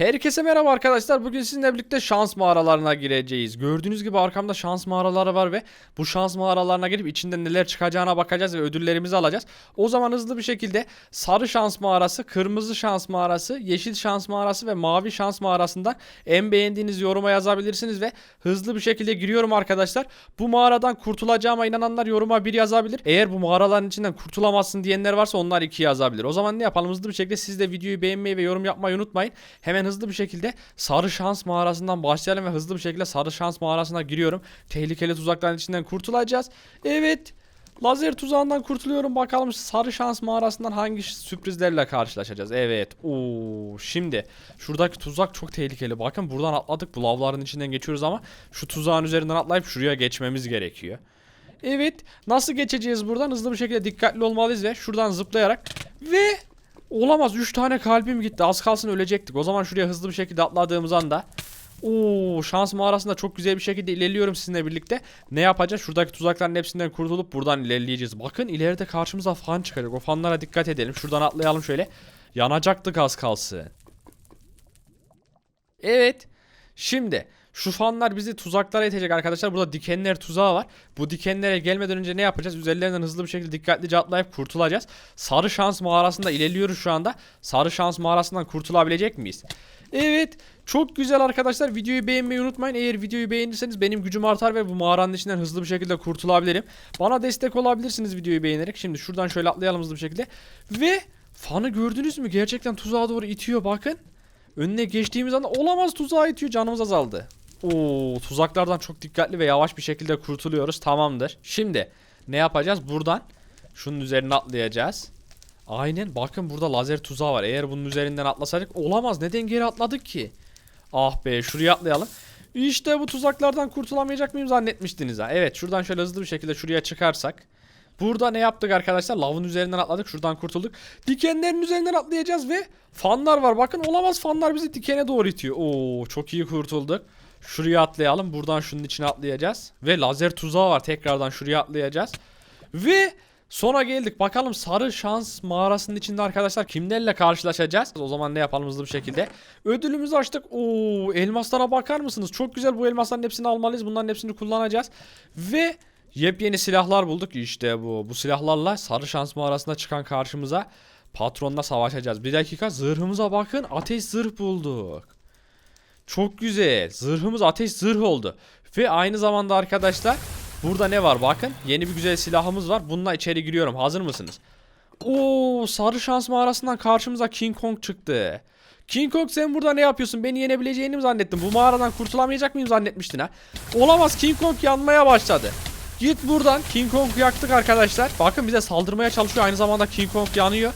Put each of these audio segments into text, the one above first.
Herkese merhaba arkadaşlar. Bugün sizinle birlikte şans mağaralarına gireceğiz. Gördüğünüz gibi arkamda şans mağaraları var ve bu şans mağaralarına girip içinde neler çıkacağına bakacağız ve ödüllerimizi alacağız. O zaman hızlı bir şekilde sarı şans mağarası, kırmızı şans mağarası, yeşil şans mağarası ve mavi şans mağarasından en beğendiğiniz yoruma yazabilirsiniz ve hızlı bir şekilde giriyorum arkadaşlar. Bu mağaradan kurtulacağıma inananlar yoruma bir yazabilir. Eğer bu mağaraların içinden kurtulamazsın diyenler varsa onlar iki yazabilir. O zaman ne yapalım hızlı bir şekilde siz de videoyu beğenmeyi ve yorum yapmayı unutmayın. Hemen hızlı bir şekilde sarı şans mağarasından başlayalım ve hızlı bir şekilde sarı şans mağarasına giriyorum. Tehlikeli tuzakların içinden kurtulacağız. Evet. Lazer tuzağından kurtuluyorum. Bakalım sarı şans mağarasından hangi sürprizlerle karşılaşacağız. Evet. Oo, şimdi şuradaki tuzak çok tehlikeli. Bakın buradan atladık. Bu lavların içinden geçiyoruz ama şu tuzağın üzerinden atlayıp şuraya geçmemiz gerekiyor. Evet. Nasıl geçeceğiz buradan? Hızlı bir şekilde dikkatli olmalıyız ve şuradan zıplayarak ve olamaz 3 tane kalbim gitti. Az kalsın ölecektik. O zaman şuraya hızlı bir şekilde atladığımız anda Oo şans mağarasında çok güzel bir şekilde ilerliyorum sizinle birlikte. Ne yapacağız? Şuradaki tuzakların hepsinden kurtulup buradan ilerleyeceğiz. Bakın ileride karşımıza fan çıkacak. O fanlara dikkat edelim. Şuradan atlayalım şöyle. Yanacaktık az kalsın. Evet. Şimdi şu fanlar bizi tuzaklara itecek arkadaşlar. Burada dikenler tuzağı var. Bu dikenlere gelmeden önce ne yapacağız? Üzerlerinden hızlı bir şekilde dikkatlice atlayıp kurtulacağız. Sarı şans mağarasında ilerliyoruz şu anda. Sarı şans mağarasından kurtulabilecek miyiz? Evet. Çok güzel arkadaşlar. Videoyu beğenmeyi unutmayın. Eğer videoyu beğenirseniz benim gücüm artar ve bu mağaranın içinden hızlı bir şekilde kurtulabilirim. Bana destek olabilirsiniz videoyu beğenerek. Şimdi şuradan şöyle atlayalım hızlı bir şekilde. Ve fanı gördünüz mü? Gerçekten tuzağa doğru itiyor bakın. Önüne geçtiğimiz anda olamaz tuzağa itiyor canımız azaldı. Oo tuzaklardan çok dikkatli ve yavaş bir şekilde kurtuluyoruz. Tamamdır. Şimdi ne yapacağız? Buradan şunun üzerine atlayacağız. Aynen bakın burada lazer tuzağı var. Eğer bunun üzerinden atlasaydık olamaz. Neden geri atladık ki? Ah be şuraya atlayalım. İşte bu tuzaklardan kurtulamayacak mıyım zannetmiştiniz ha. Evet şuradan şöyle hızlı bir şekilde şuraya çıkarsak. Burada ne yaptık arkadaşlar? Lavın üzerinden atladık. Şuradan kurtulduk. Dikenlerin üzerinden atlayacağız ve fanlar var. Bakın olamaz fanlar bizi dikene doğru itiyor. Oo çok iyi kurtulduk. Şuraya atlayalım. Buradan şunun içine atlayacağız. Ve lazer tuzağı var. Tekrardan şuraya atlayacağız. Ve sona geldik. Bakalım sarı şans mağarasının içinde arkadaşlar kimlerle karşılaşacağız? O zaman ne yapalım hızlı bir şekilde. Ödülümüzü açtık. Oo elmaslara bakar mısınız? Çok güzel bu elmasların hepsini almalıyız. Bunların hepsini kullanacağız. Ve Yepyeni silahlar bulduk işte bu. Bu silahlarla sarı şans mağarasında çıkan karşımıza patronla savaşacağız. Bir dakika zırhımıza bakın ateş zırh bulduk. Çok güzel. Zırhımız ateş zırh oldu. Ve aynı zamanda arkadaşlar burada ne var bakın. Yeni bir güzel silahımız var. Bununla içeri giriyorum. Hazır mısınız? Oo sarı şans mağarasından karşımıza King Kong çıktı. King Kong sen burada ne yapıyorsun? Beni yenebileceğini mi zannettin? Bu mağaradan kurtulamayacak mıyım zannetmiştin ha? Olamaz King Kong yanmaya başladı. Git buradan. King Kong yaktık arkadaşlar. Bakın bize saldırmaya çalışıyor. Aynı zamanda King Kong yanıyor.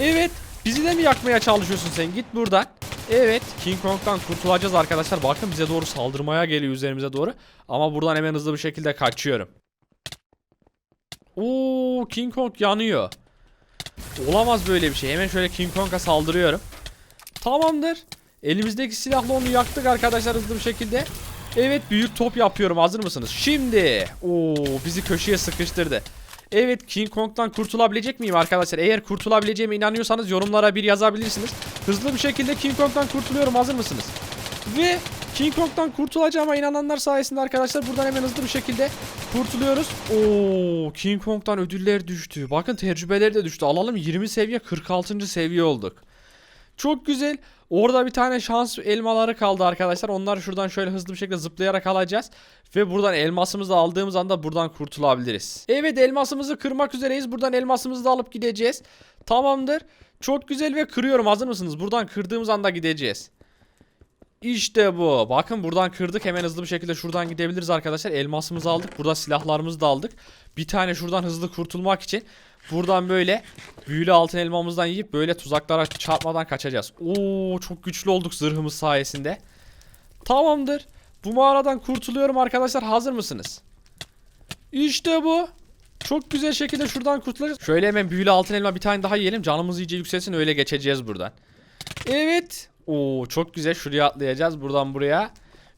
Evet. Bizi de mi yakmaya çalışıyorsun sen? Git buradan. Evet. King Kong'dan kurtulacağız arkadaşlar. Bakın bize doğru saldırmaya geliyor üzerimize doğru. Ama buradan hemen hızlı bir şekilde kaçıyorum. Oo, King Kong yanıyor. Olamaz böyle bir şey. Hemen şöyle King Kong'a saldırıyorum. Tamamdır. Elimizdeki silahla onu yaktık arkadaşlar hızlı bir şekilde. Evet büyük top yapıyorum hazır mısınız? Şimdi. Oo bizi köşeye sıkıştırdı. Evet King Kong'dan kurtulabilecek miyim arkadaşlar? Eğer kurtulabileceğime inanıyorsanız yorumlara bir yazabilirsiniz. Hızlı bir şekilde King Kong'dan kurtuluyorum hazır mısınız? Ve King Kong'dan kurtulacağıma inananlar sayesinde arkadaşlar buradan hemen hızlı bir şekilde kurtuluyoruz. Oo King Kong'dan ödüller düştü. Bakın tecrübeleri de düştü. Alalım 20 seviye 46. seviye olduk. Çok güzel. Orada bir tane şans elmaları kaldı arkadaşlar. Onları şuradan şöyle hızlı bir şekilde zıplayarak alacağız. Ve buradan elmasımızı aldığımız anda buradan kurtulabiliriz. Evet elmasımızı kırmak üzereyiz. Buradan elmasımızı da alıp gideceğiz. Tamamdır. Çok güzel ve kırıyorum. Hazır mısınız? Buradan kırdığımız anda gideceğiz. İşte bu. Bakın buradan kırdık. Hemen hızlı bir şekilde şuradan gidebiliriz arkadaşlar. Elmasımızı aldık. Burada silahlarımızı da aldık. Bir tane şuradan hızlı kurtulmak için buradan böyle büyülü altın elmamızdan yiyip böyle tuzaklara çarpmadan kaçacağız. Oo çok güçlü olduk zırhımız sayesinde. Tamamdır. Bu mağaradan kurtuluyorum arkadaşlar. Hazır mısınız? İşte bu. Çok güzel şekilde şuradan kurtulacağız. Şöyle hemen büyülü altın elma bir tane daha yiyelim. Canımız iyice yükselsin öyle geçeceğiz buradan. Evet. Oo çok güzel. Şuraya atlayacağız buradan buraya.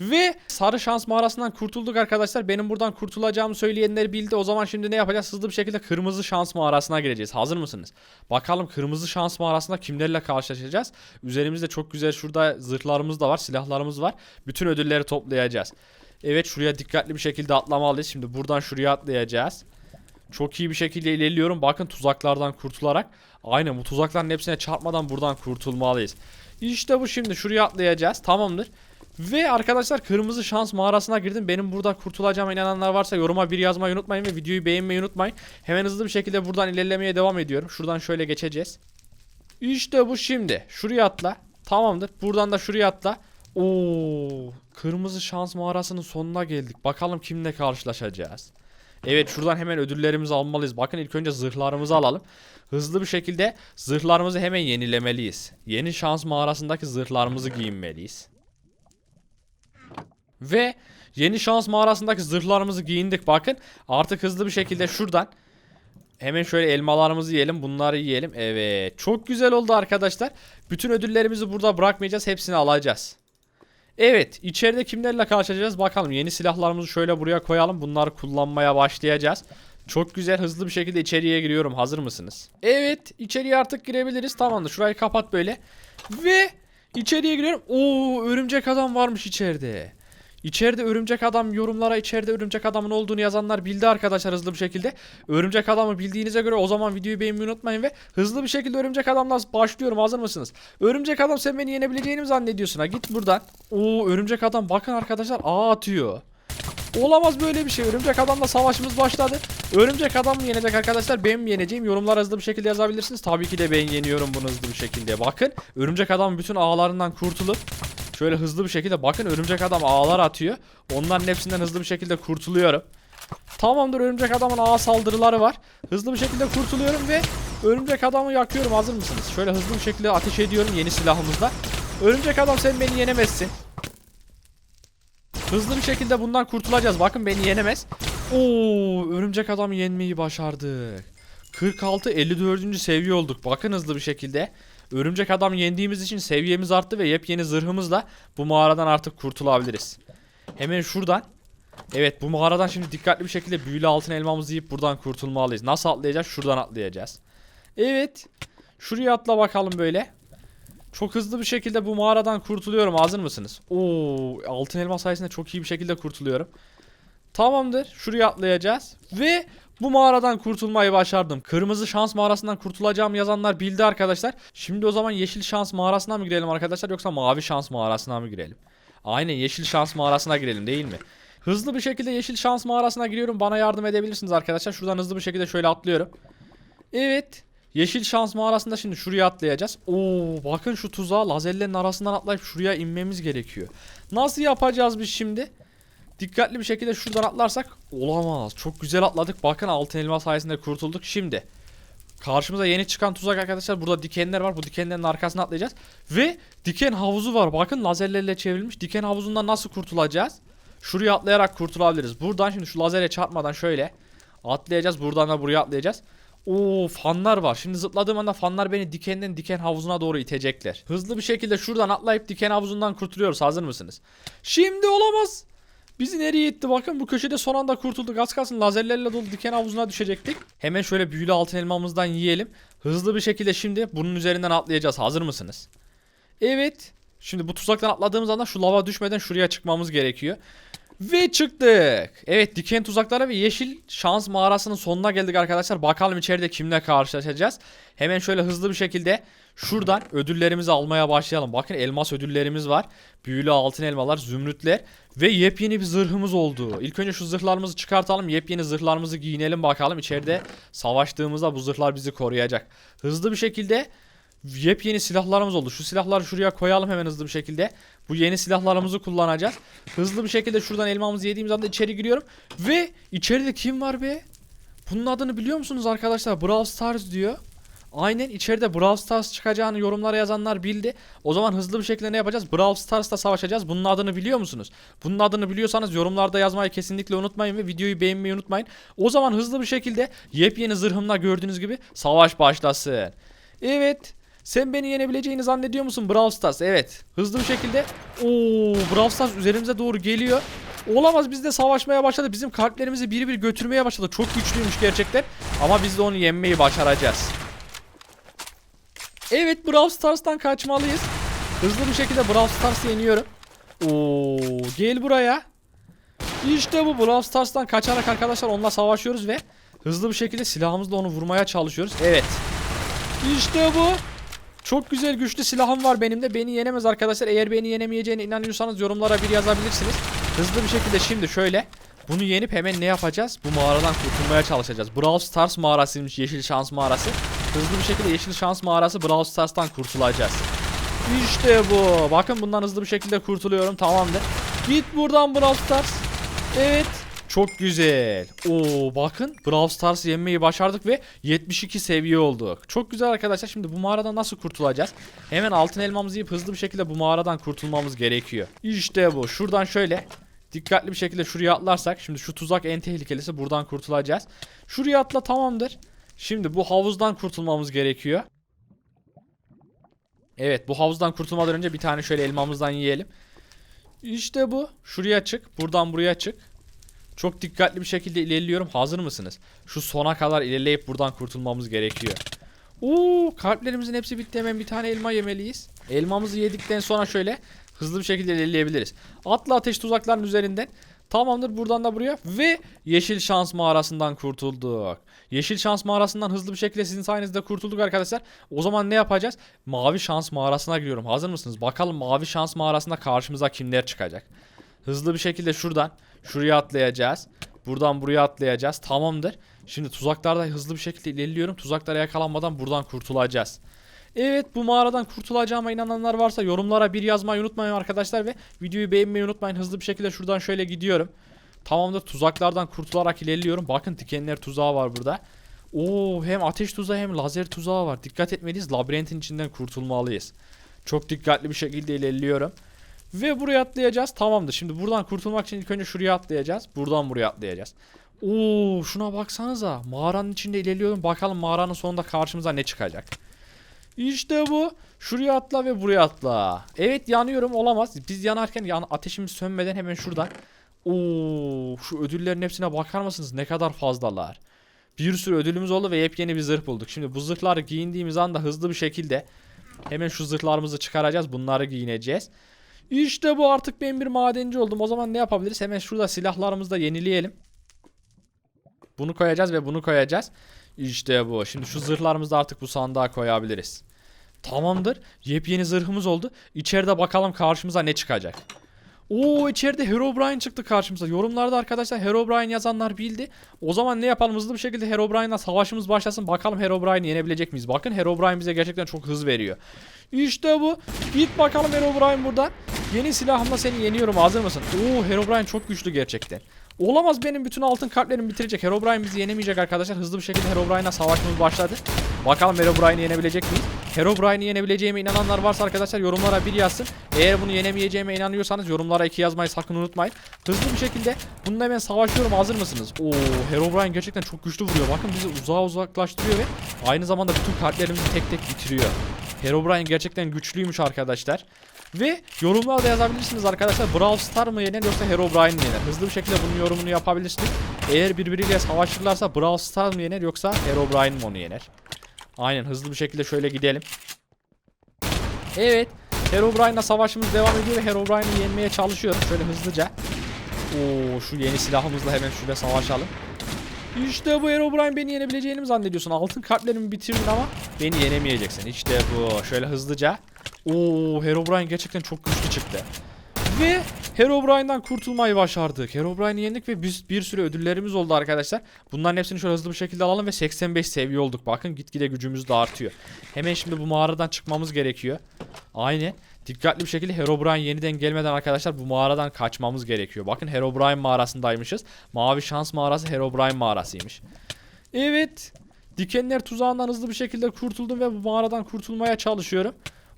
Ve sarı şans mağarasından kurtulduk arkadaşlar. Benim buradan kurtulacağımı söyleyenler bildi. O zaman şimdi ne yapacağız? Hızlı bir şekilde kırmızı şans mağarasına gireceğiz. Hazır mısınız? Bakalım kırmızı şans mağarasında kimlerle karşılaşacağız? Üzerimizde çok güzel şurada zırhlarımız da var, silahlarımız var. Bütün ödülleri toplayacağız. Evet şuraya dikkatli bir şekilde atlamalıyız. Şimdi buradan şuraya atlayacağız. Çok iyi bir şekilde ilerliyorum. Bakın tuzaklardan kurtularak. Aynen bu tuzakların hepsine çarpmadan buradan kurtulmalıyız. İşte bu şimdi şuraya atlayacağız. Tamamdır. Ve arkadaşlar kırmızı şans mağarasına girdim. Benim burada kurtulacağıma inananlar varsa yoruma bir yazmayı unutmayın ve videoyu beğenmeyi unutmayın. Hemen hızlı bir şekilde buradan ilerlemeye devam ediyorum. Şuradan şöyle geçeceğiz. İşte bu şimdi. Şuraya atla. Tamamdır. Buradan da şuraya atla. Oo, kırmızı şans mağarasının sonuna geldik. Bakalım kimle karşılaşacağız. Evet şuradan hemen ödüllerimizi almalıyız. Bakın ilk önce zırhlarımızı alalım. Hızlı bir şekilde zırhlarımızı hemen yenilemeliyiz. Yeni şans mağarasındaki zırhlarımızı giyinmeliyiz. Ve yeni şans mağarasındaki zırhlarımızı giyindik bakın. Artık hızlı bir şekilde şuradan hemen şöyle elmalarımızı yiyelim. Bunları yiyelim. Evet. Çok güzel oldu arkadaşlar. Bütün ödüllerimizi burada bırakmayacağız. Hepsini alacağız. Evet. içeride kimlerle karşılaşacağız bakalım. Yeni silahlarımızı şöyle buraya koyalım. Bunları kullanmaya başlayacağız. Çok güzel hızlı bir şekilde içeriye giriyorum. Hazır mısınız? Evet. içeriye artık girebiliriz. Tamamdır. Şurayı kapat böyle. Ve içeriye giriyorum. Oo örümcek adam varmış içeride. İçeride örümcek adam yorumlara içeride örümcek adamın olduğunu yazanlar bildi arkadaşlar hızlı bir şekilde. Örümcek adamı bildiğinize göre o zaman videoyu beğenmeyi unutmayın ve hızlı bir şekilde örümcek adamla başlıyorum hazır mısınız? Örümcek adam sen beni yenebileceğini mi zannediyorsun ha git buradan. Oo örümcek adam bakın arkadaşlar ağ atıyor. Olamaz böyle bir şey. Örümcek adamla savaşımız başladı. Örümcek adam mı yenecek arkadaşlar? Ben mi yeneceğim? Yorumlara hızlı bir şekilde yazabilirsiniz. Tabii ki de ben yeniyorum bunu hızlı bir şekilde. Bakın örümcek adam bütün ağlarından kurtulup şöyle hızlı bir şekilde bakın örümcek adam ağlar atıyor. Onların hepsinden hızlı bir şekilde kurtuluyorum. Tamamdır örümcek adamın ağ saldırıları var. Hızlı bir şekilde kurtuluyorum ve örümcek adamı yakıyorum. Hazır mısınız? Şöyle hızlı bir şekilde ateş ediyorum yeni silahımızla. Örümcek adam sen beni yenemezsin. Hızlı bir şekilde bundan kurtulacağız. Bakın beni yenemez. Oo, örümcek adamı yenmeyi başardık. 46 54. seviye olduk. Bakın hızlı bir şekilde. Örümcek adam yendiğimiz için seviyemiz arttı ve yepyeni zırhımızla bu mağaradan artık kurtulabiliriz. Hemen şuradan. Evet bu mağaradan şimdi dikkatli bir şekilde büyülü altın elmamızı yiyip buradan kurtulmalıyız. Nasıl atlayacağız? Şuradan atlayacağız. Evet. Şuraya atla bakalım böyle. Çok hızlı bir şekilde bu mağaradan kurtuluyorum. Hazır mısınız? Oo, altın elma sayesinde çok iyi bir şekilde kurtuluyorum. Tamamdır. Şuraya atlayacağız. Ve bu mağaradan kurtulmayı başardım. Kırmızı şans mağarasından kurtulacağım yazanlar bildi arkadaşlar. Şimdi o zaman yeşil şans mağarasına mı girelim arkadaşlar yoksa mavi şans mağarasına mı girelim? Aynen yeşil şans mağarasına girelim değil mi? Hızlı bir şekilde yeşil şans mağarasına giriyorum. Bana yardım edebilirsiniz arkadaşlar. Şuradan hızlı bir şekilde şöyle atlıyorum. Evet. Yeşil şans mağarasında şimdi şuraya atlayacağız. Oo bakın şu tuzağa lazerlerin arasından atlayıp şuraya inmemiz gerekiyor. Nasıl yapacağız biz şimdi? Dikkatli bir şekilde şuradan atlarsak olamaz. Çok güzel atladık. Bakın altın elma sayesinde kurtulduk. Şimdi karşımıza yeni çıkan tuzak arkadaşlar. Burada dikenler var. Bu dikenlerin arkasına atlayacağız. Ve diken havuzu var. Bakın lazerlerle çevrilmiş. Diken havuzundan nasıl kurtulacağız? Şuraya atlayarak kurtulabiliriz. Buradan şimdi şu lazere çarpmadan şöyle atlayacağız. Buradan da buraya atlayacağız. Oo fanlar var. Şimdi zıpladığım anda fanlar beni dikenden diken havuzuna doğru itecekler. Hızlı bir şekilde şuradan atlayıp diken havuzundan kurtuluyoruz. Hazır mısınız? Şimdi olamaz. Bizi nereye itti bakın bu köşede son anda kurtulduk az kalsın lazerlerle dolu diken havuzuna düşecektik. Hemen şöyle büyülü altın elmamızdan yiyelim. Hızlı bir şekilde şimdi bunun üzerinden atlayacağız hazır mısınız? Evet. Şimdi bu tuzaktan atladığımız anda şu lava düşmeden şuraya çıkmamız gerekiyor. Ve çıktık. Evet diken tuzaklara ve yeşil şans mağarasının sonuna geldik arkadaşlar. Bakalım içeride kimle karşılaşacağız. Hemen şöyle hızlı bir şekilde şuradan ödüllerimizi almaya başlayalım. Bakın elmas ödüllerimiz var. Büyülü altın elmalar, zümrütler ve yepyeni bir zırhımız oldu. İlk önce şu zırhlarımızı çıkartalım. Yepyeni zırhlarımızı giyinelim bakalım. İçeride savaştığımızda bu zırhlar bizi koruyacak. Hızlı bir şekilde yepyeni silahlarımız oldu. Şu silahları şuraya koyalım hemen hızlı bir şekilde. Bu yeni silahlarımızı kullanacağız. Hızlı bir şekilde şuradan elmamızı yediğimiz anda içeri giriyorum. Ve içeride kim var be? Bunun adını biliyor musunuz arkadaşlar? Brawl Stars diyor. Aynen içeride Brawl Stars çıkacağını yorumlara yazanlar bildi. O zaman hızlı bir şekilde ne yapacağız? Brawl Stars'ta savaşacağız. Bunun adını biliyor musunuz? Bunun adını biliyorsanız yorumlarda yazmayı kesinlikle unutmayın ve videoyu beğenmeyi unutmayın. O zaman hızlı bir şekilde yepyeni zırhımla gördüğünüz gibi savaş başlasın. Evet. Sen beni yenebileceğini zannediyor musun Brawl Stars? Evet. Hızlı bir şekilde. Oo, Brawl Stars üzerimize doğru geliyor. Olamaz biz de savaşmaya başladı. Bizim kalplerimizi bir bir götürmeye başladı. Çok güçlüymüş gerçekten. Ama biz de onu yenmeyi başaracağız. Evet Brawl Stars'tan kaçmalıyız. Hızlı bir şekilde Brawl Stars'ı yeniyorum. Oo, gel buraya. İşte bu Brawl Stars'tan kaçarak arkadaşlar onunla savaşıyoruz ve hızlı bir şekilde silahımızla onu vurmaya çalışıyoruz. Evet. İşte bu. Çok güzel güçlü silahım var benim de. Beni yenemez arkadaşlar. Eğer beni yenemeyeceğine inanıyorsanız yorumlara bir yazabilirsiniz. Hızlı bir şekilde şimdi şöyle bunu yenip hemen ne yapacağız? Bu mağaradan kurtulmaya çalışacağız. Brawl Stars mağarasıymış yeşil şans mağarası. Hızlı bir şekilde yeşil şans mağarası Brawl Stars'tan kurtulacağız. İşte bu. Bakın bundan hızlı bir şekilde kurtuluyorum. Tamamdır. Git buradan Brawl Stars. Evet. Çok güzel. Oo bakın Brawl Stars yenmeyi başardık ve 72 seviye olduk. Çok güzel arkadaşlar. Şimdi bu mağaradan nasıl kurtulacağız? Hemen altın elmamızı yiyip hızlı bir şekilde bu mağaradan kurtulmamız gerekiyor. İşte bu. Şuradan şöyle dikkatli bir şekilde şuraya atlarsak. Şimdi şu tuzak en tehlikelisi. Buradan kurtulacağız. Şuraya atla tamamdır. Şimdi bu havuzdan kurtulmamız gerekiyor. Evet bu havuzdan kurtulmadan önce bir tane şöyle elmamızdan yiyelim. İşte bu. Şuraya çık. Buradan buraya çık. Çok dikkatli bir şekilde ilerliyorum. Hazır mısınız? Şu sona kadar ilerleyip buradan kurtulmamız gerekiyor. Oo, kalplerimizin hepsi bitti. Hemen bir tane elma yemeliyiz. Elmamızı yedikten sonra şöyle hızlı bir şekilde ilerleyebiliriz. Atla ateş tuzakların üzerinden. Tamamdır buradan da buraya ve yeşil şans mağarasından kurtulduk. Yeşil şans mağarasından hızlı bir şekilde sizin sayenizde kurtulduk arkadaşlar. O zaman ne yapacağız? Mavi şans mağarasına giriyorum. Hazır mısınız? Bakalım mavi şans mağarasında karşımıza kimler çıkacak? Hızlı bir şekilde şuradan şuraya atlayacağız. Buradan buraya atlayacağız. Tamamdır. Şimdi tuzaklarda hızlı bir şekilde ilerliyorum. Tuzaklara yakalanmadan buradan kurtulacağız. Evet bu mağaradan kurtulacağıma inananlar varsa yorumlara bir yazmayı unutmayın arkadaşlar ve videoyu beğenmeyi unutmayın. Hızlı bir şekilde şuradan şöyle gidiyorum. Tamamdır tuzaklardan kurtularak ilerliyorum. Bakın dikenler tuzağı var burada. Oo hem ateş tuzağı hem lazer tuzağı var. Dikkat etmeliyiz. Labirentin içinden kurtulmalıyız. Çok dikkatli bir şekilde ilerliyorum. Ve buraya atlayacağız. Tamamdır. Şimdi buradan kurtulmak için ilk önce şuraya atlayacağız. Buradan buraya atlayacağız. Oo şuna baksanıza. Mağaranın içinde ilerliyorum. Bakalım mağaranın sonunda karşımıza ne çıkacak. İşte bu. Şuraya atla ve buraya atla. Evet yanıyorum olamaz. Biz yanarken yan ateşimiz sönmeden hemen şuradan. Oo şu ödüllerin hepsine bakar mısınız? Ne kadar fazlalar. Bir sürü ödülümüz oldu ve yepyeni bir zırh bulduk. Şimdi bu zırhları giyindiğimiz anda hızlı bir şekilde hemen şu zırhlarımızı çıkaracağız. Bunları giyineceğiz. İşte bu artık ben bir madenci oldum. O zaman ne yapabiliriz? Hemen şurada silahlarımızı da yenileyelim. Bunu koyacağız ve bunu koyacağız. İşte bu. Şimdi şu zırhlarımızı da artık bu sandığa koyabiliriz. Tamamdır. Yepyeni zırhımız oldu. İçeride bakalım karşımıza ne çıkacak. Oo içeride Herobrine çıktı karşımıza. Yorumlarda arkadaşlar Herobrine yazanlar bildi. O zaman ne yapalım hızlı bir şekilde Herobrine'la savaşımız başlasın. Bakalım Herobrine'i yenebilecek miyiz? Bakın Herobrine bize gerçekten çok hız veriyor. İşte bu. Git bakalım Herobrine buradan. Yeni silahımla seni yeniyorum. Hazır mısın? Oo Herobrine çok güçlü gerçekten. Olamaz benim bütün altın kalplerimi bitirecek. Herobrine bizi yenemeyecek arkadaşlar. Hızlı bir şekilde Herobrine'la savaşmamız başladı. Bakalım Herobrine'i yenebilecek miyiz? Herobrine'i yenebileceğime inananlar varsa arkadaşlar yorumlara bir yazsın. Eğer bunu yenemeyeceğime inanıyorsanız yorumlara iki yazmayı sakın unutmayın. Hızlı bir şekilde bununla hemen savaşıyorum. Hazır mısınız? Oo Herobrine gerçekten çok güçlü vuruyor. Bakın bizi uzağa uzaklaştırıyor ve aynı zamanda bütün kalplerimizi tek tek bitiriyor. Herobrine gerçekten güçlüymüş arkadaşlar. Ve yorumlarda yazabilirsiniz arkadaşlar. Brawl Star mı yener yoksa Herobrine mi yener? Hızlı bir şekilde bunun yorumunu yapabilirsiniz. Eğer birbiriyle savaşırlarsa Brawl Star mı yener yoksa Herobrine mi onu yener? Aynen hızlı bir şekilde şöyle gidelim. Evet. Herobrine'la savaşımız devam ediyor ve Herobrine'i yenmeye çalışıyorum. Şöyle hızlıca. Oo şu yeni silahımızla hemen şöyle savaşalım. İşte bu Herobrine beni yenebileceğini mi zannediyorsun? Altın kalplerimi bitirdin ama beni yenemeyeceksin. İşte bu. Şöyle hızlıca. Oo Herobrine gerçekten çok güçlü çıktı. Ve Herobrine'den kurtulmayı başardık. Herobrine'i yendik ve bir, bir sürü ödüllerimiz oldu arkadaşlar. Bunların hepsini şöyle hızlı bir şekilde alalım ve 85 seviye olduk. Bakın gitgide gücümüz de artıyor. Hemen şimdi bu mağaradan çıkmamız gerekiyor. Aynen. Dikkatli bir şekilde Herobrine yeniden gelmeden arkadaşlar bu mağaradan kaçmamız gerekiyor. Bakın Herobrine mağarasındaymışız. Mavi şans mağarası Herobrine mağarasıymış. Evet. Dikenler tuzağından hızlı bir şekilde kurtuldum ve bu mağaradan kurtulmaya çalışıyorum.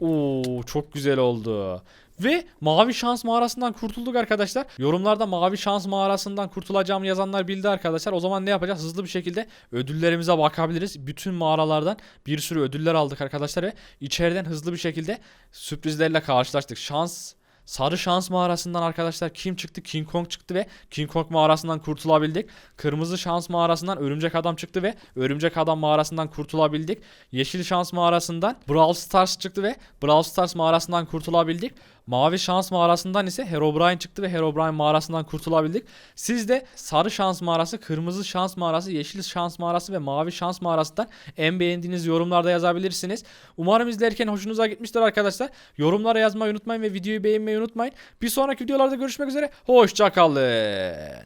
Oo çok güzel oldu. Ve mavi şans mağarasından kurtulduk arkadaşlar. Yorumlarda mavi şans mağarasından kurtulacağımı yazanlar bildi arkadaşlar. O zaman ne yapacağız? Hızlı bir şekilde ödüllerimize bakabiliriz. Bütün mağaralardan bir sürü ödüller aldık arkadaşlar ve içeriden hızlı bir şekilde sürprizlerle karşılaştık. Şans Sarı şans mağarasından arkadaşlar kim çıktı? King Kong çıktı ve King Kong mağarasından kurtulabildik. Kırmızı şans mağarasından örümcek adam çıktı ve örümcek adam mağarasından kurtulabildik. Yeşil şans mağarasından Brawl Stars çıktı ve Brawl Stars mağarasından kurtulabildik. Mavi şans mağarasından ise Herobrine çıktı ve Herobrine mağarasından kurtulabildik. Siz de sarı şans mağarası, kırmızı şans mağarası, yeşil şans mağarası ve mavi şans mağarasından en beğendiğiniz yorumlarda yazabilirsiniz. Umarım izlerken hoşunuza gitmiştir arkadaşlar. Yorumlara yazmayı unutmayın ve videoyu beğenmeyi unutmayın. Bir sonraki videolarda görüşmek üzere. Hoşçakalın.